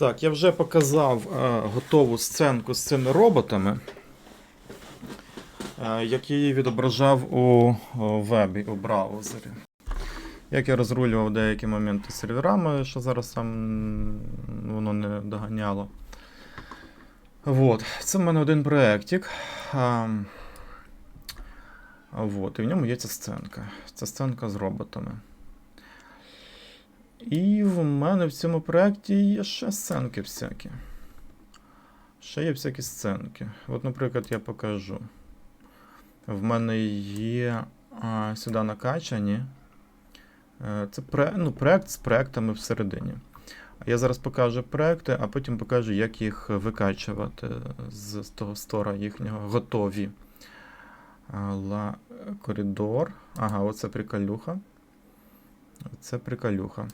Так, я вже показав е, готову сценку з цими роботами, е, як я її відображав у о, вебі, у браузері. Як я розрулював деякі моменти з серверами, що зараз там воно не доганяло. Вот. Це в мене один проєктик. А, вот. І в ньому є ця сценка. Ця сценка з роботами. І в мене в цьому проєкті є ще сценки всякі. Ще є всякі сценки. От, наприклад, я покажу. В мене є а, сюди накачані. Е, Це пре, ну, проєкт з проєктами всередині. Я зараз покажу проєкти, а потім покажу, як їх викачувати з, того стора їхнього готові. Ла коридор. Ага, оце приколюха. Це приколюха.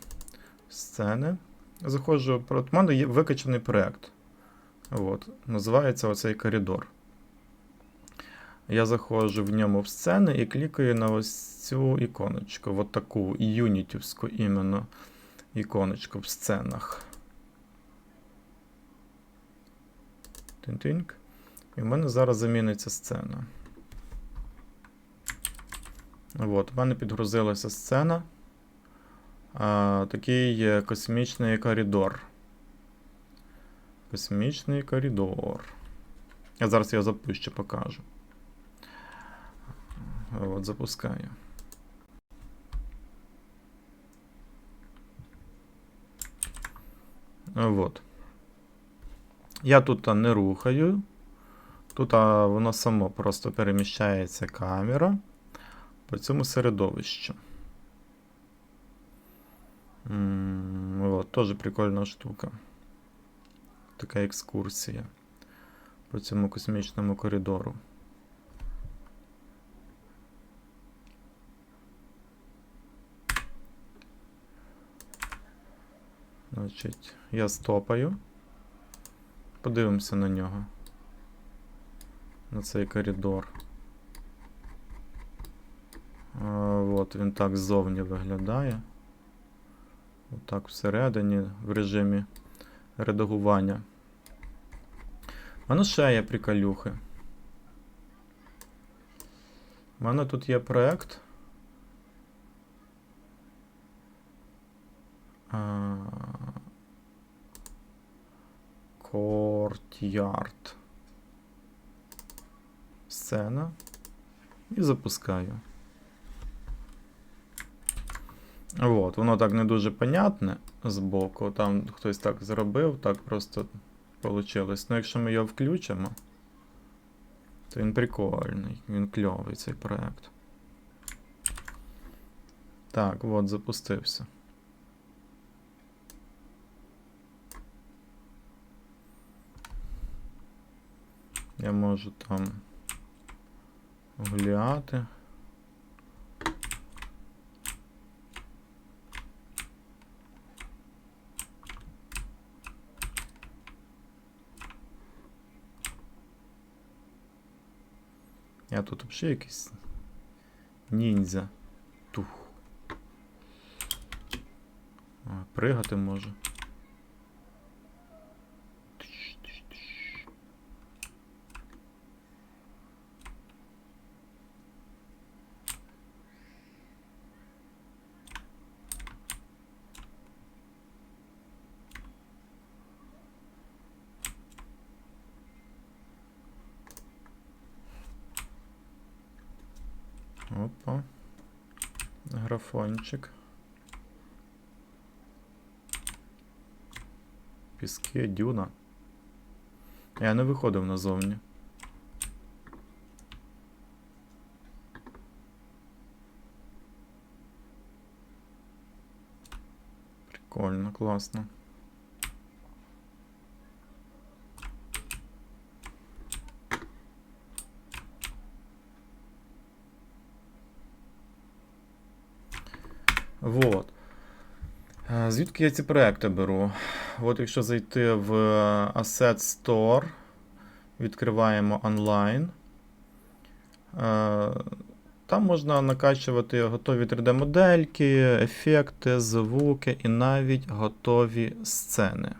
Сцени. Заходжу. От мене є викачаний проєкт. От. Називається оцей коридор. Я заходжу в ньому в сцени і клікаю на ось цю іконочку. От таку юнітівську іменно іконочку в сценах. Тинь-тиньк. І в мене зараз заміниться сцена. От, в мене підгрузилася сцена. Такий космічний коридор. Космічний коридор. Я зараз його запущу, покажу. От, запускаю. Вот. Я тут не рухаю. Тут воно само просто переміщається камера по цьому середовищу. Вот, теж прикольна штука. Така екскурсія по цьому космічному коридору. Значить, я стопаю. Подивимося на нього. На цей коридор. А, от він так ззовні виглядає. Отак всередині в режимі редагування. У мене ще є приколюхи. У мене тут є проект. Courtyard. Сцена. І запускаю. Вот, воно так не дуже понятне збоку. Там хтось так зробив, так просто вийшло. Ну, якщо ми його включимо, то він прикольний, він кльовий цей проект. Так, от, запустився. Я можу там гуляти. Я тут взагалі якийсь ніндзя. Тух. А, пригати може. Опа. Графончик. Піски, дюна. Я не виходив назовні. Прикольно, класно. Вот. Е, Звідки я ці проекти беру? От якщо зайти в Asset Store, відкриваємо онлайн. Е, Там можна накачувати готові 3D-модельки, ефекти, звуки і навіть готові сцени.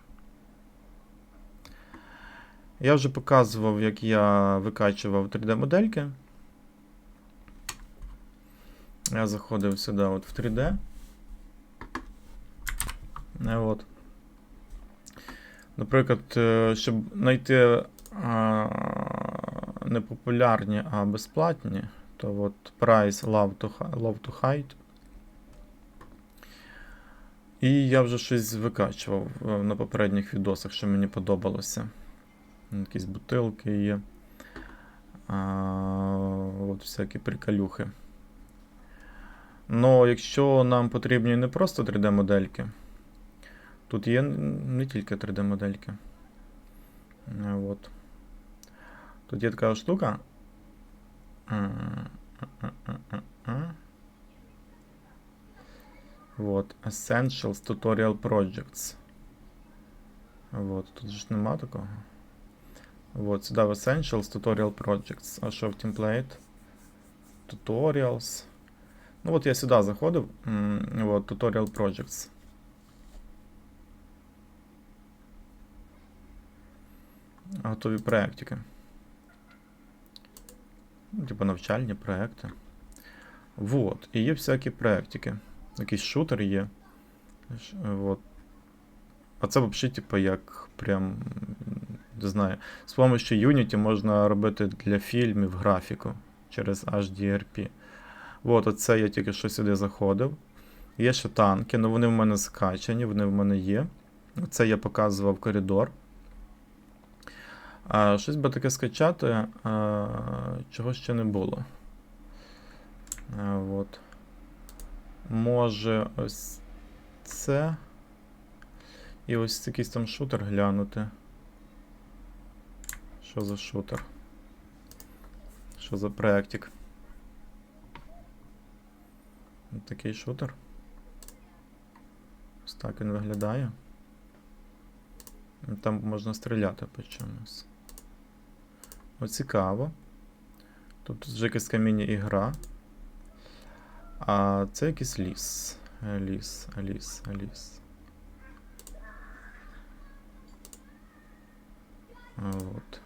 Я вже показував, як я викачував 3D-модельки. Я заходив сюди от в 3D. Е, От. Наприклад, е, щоб знайти не популярні, а безплатні, то от price love to, love to hide. І я вже щось викачував е, на попередніх відосах, що мені подобалося. Якісь бутилки є. А, от всякі приколюхи. Ну, якщо нам потрібні не просто 3D-модельки, тут є н- не тільки 3D-модельки. Е, От. Тут є така штука. Е, е, е, е, е. Вот, Essentials Tutorial Projects. Вот, тут же ж нема такого. Вот, сюди в Essentials Tutorial Projects. А що в Template? Tutorials. Ну от я сюди заходив. м, Вот, Tutorial Projects. Готові проєктики. Ну, Типа навчальні проекти. Вот. І є всякі проєктики. Якийсь шутер є. Вот. А це взагалі, типу, як прям. Не знаю. З допомогою Unity можна робити для фільмів графіку через HDRP. От, оце я тільки що сюди заходив. Є ще танки, але вони в мене скачані, вони в мене є. Це я показував коридор. А, щось би таке скачати, а, чого ще не було. А, от. Може ось це. І ось якийсь там шутер глянути. Що за шутер? Що за проєктик? Ось Такий шутер. Ось так він виглядає. Там можна стріляти по чомусь. О, цікаво. Тут вже якась каміння ігра. А це якийсь ліс. Ліс, ліс, ліс. От.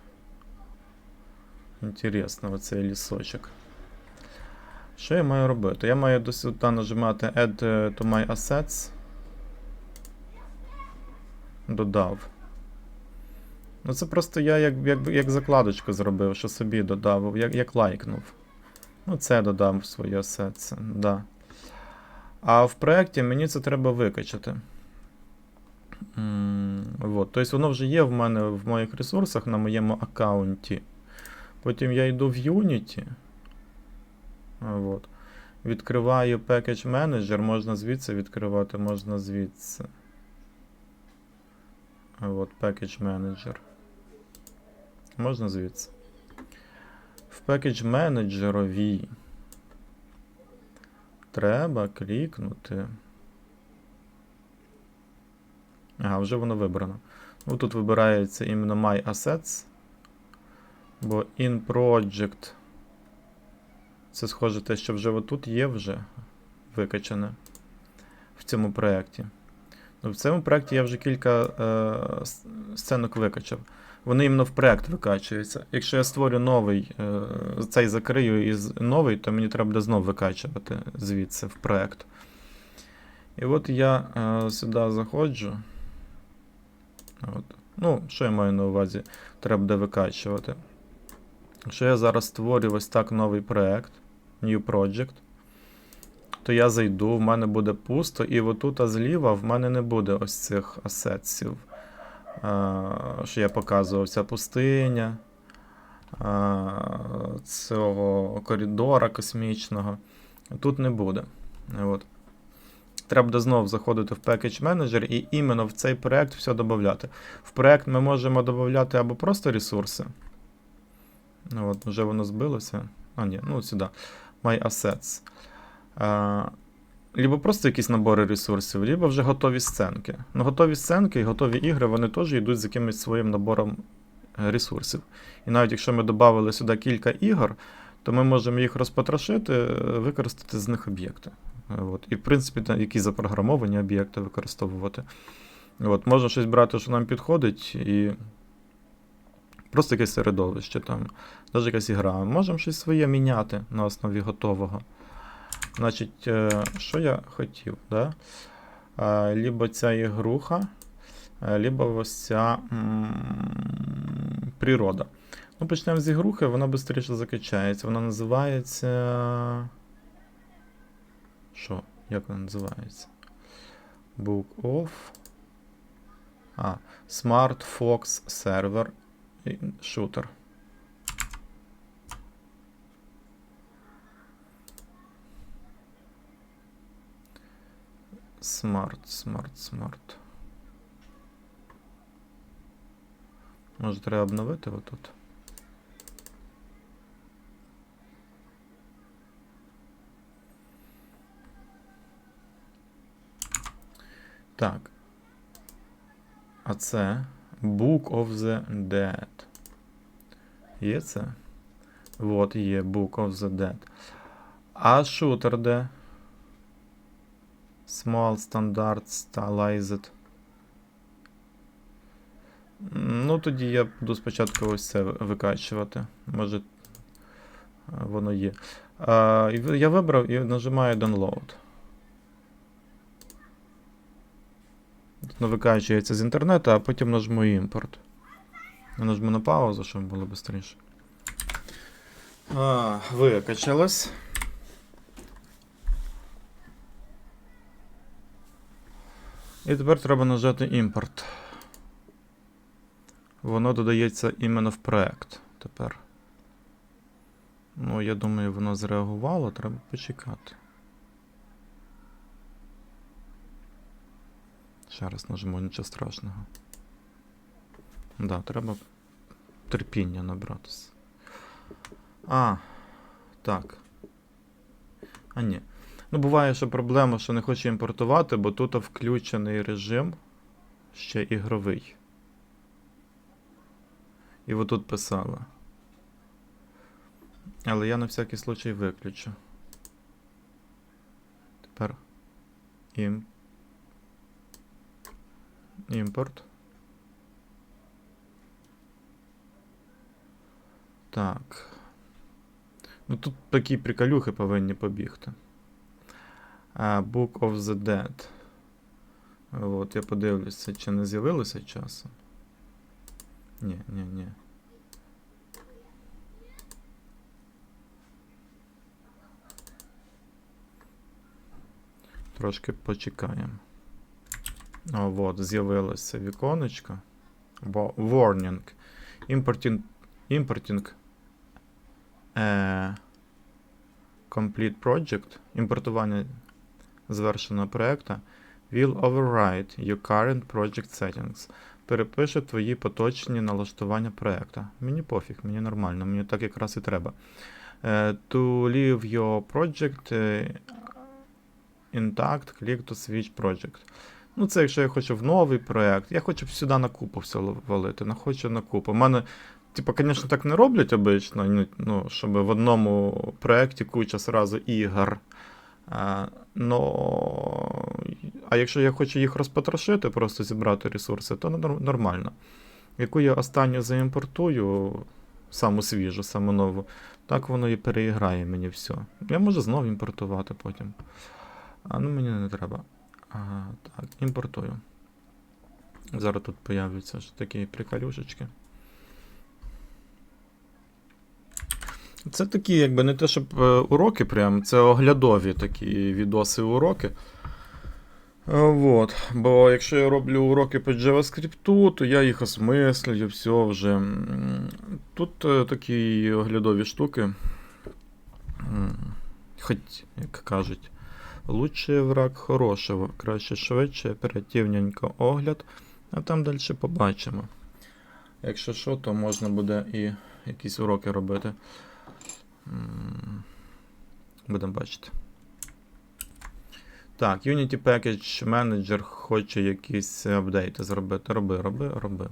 Інтересно, оцей лісочок. Що я маю робити? Я маю до сюди нажимати Add to my assets. Додав. Ну, це просто я як, як, як закладочку зробив, що собі додав, як, як лайкнув. Ну, це додам в свої assets, да. А в проєкті мені це треба викачати. Вот. Тобто воно вже є в мене в моїх ресурсах на моєму аккаунті. Потім я йду в Unity. Вот. Відкриваю Package Manager, можна звідси відкривати, можна звідси. А, От, Package Manager. Можна звідси. В Package Manager треба клікнути. Ага, вже воно вибрано. Ну, тут вибирається іменно My Assets. Бо in project. Це схоже те, що вже отут є вже викачане в цьому проєкті. Ну, в цьому проєкті я вже кілька е, сценок викачав. Вони іменно в проєкт викачуються. Якщо я створю новий, е, цей закрию і новий, то мені треба буде знову викачувати звідси в проєкт. І от я е, сюди заходжу. От. Ну, що я маю на увазі? Треба буде викачувати. Якщо я зараз створю ось так новий проект, New Project, то я зайду, в мене буде пусто, і отут зліва в мене не буде ось цих асетсів, що я показував, ця пустиня, цього коридора космічного. Тут не буде. От. Треба знову заходити в Package Manager і іменно в цей проект все додати. В проект ми можемо додати або просто ресурси. От, вже воно збилося. А, ні, ну сюди. My Assets. А, либо просто якісь набори ресурсів, либо вже готові сценки. Ну, готові сценки і готові ігри, вони теж йдуть з якимось своїм набором е, ресурсів. І навіть якщо ми додали сюди кілька ігор, то ми можемо їх розпотрошити, е, використати з них об'єкти. От. І, в принципі, якісь запрограмовані об'єкти використовувати. От. Можна щось брати, що нам підходить, і Просто якесь середовище там, навіть якась ігра. Можемо щось своє міняти на основі готового. Значить, е, що я хотів, да? Е, Лібо ця ігруха, е, либо ось ця природа. Ну, почнемо з ігрухи, вона швидше закачається. Вона називається. Що? Як вона називається? Book of. А, Smart Fox Server Shooter. Смарт, смарт, смарт. Може треба обновити отут? Так. А це Book of the Dead. Є це? Вот є Book of the Dead. А шутер де? Small Standard Stylized. Ну, тоді я буду спочатку ось це викачувати. Може, воно є. А, я вибрав і нажимаю Download. Воно викачується з інтернету, а потім нажму імпорт. Я нажму на паузу, щоб було швидше. Викачалось. І тепер треба нажати імпорт. Воно додається іменно в проект тепер. Ну, я думаю, воно зреагувало, треба почекати. Ще раз нажму, нічого страшного. Да, треба терпіння набратися. А, так. А, ні. Ну, буває, що проблема, що не хоче імпортувати, бо тут включений режим ще ігровий. І отут писала. Але я на всякий случай виключу. Тепер ім... імпорт. Так. Ну тут такі приколюхи повинні побігти. Book of the Dead. От, я подивлюся, чи не з'явилося часом. Ні, ні, ні. Трошки почекаємо. О, от, з'явилося віконечко. Warning. Importing. Importing. Е, complete project. Імпортування завершеного проекту will override your current project settings. Перепише твої поточні налаштування проекту. Мені пофіг, мені нормально, мені так якраз і треба. Е, to leave your project е, intact, click to switch project. Ну, це якщо я хочу в новий проект. Я хочу сюди на купу все валити. Не хочу на купу. У мене, типу, звісно, так не роблять обично, ну, ну, щоб в одному проєкті куча сразу ігор. А, но... а якщо я хочу їх розпотрошити, просто зібрати ресурси, то нормально. Яку я останню заімпортую, саму свіжу, саму нову, так воно і переіграє мені все. Я можу знову імпортувати потім. А ну мені не треба. Ага, так, імпортую. Зараз тут появляться такі приколюшечки. Це такі, якби не те, щоб е, уроки, прям, це оглядові такі відоси уроки. Е, Вот. Бо якщо я роблю уроки по JavaScript, то я їх осмислюю, все вже. Тут е, такі оглядові штуки. Хоч, як кажуть, лучший враг хорошого. Краще швидше, оперативненько огляд, а там далі побачимо. Якщо що, то можна буде і якісь уроки робити. Будемо бачити. Так, Unity Package Manager хоче якісь апдейти зробити. Роби, роби, роби.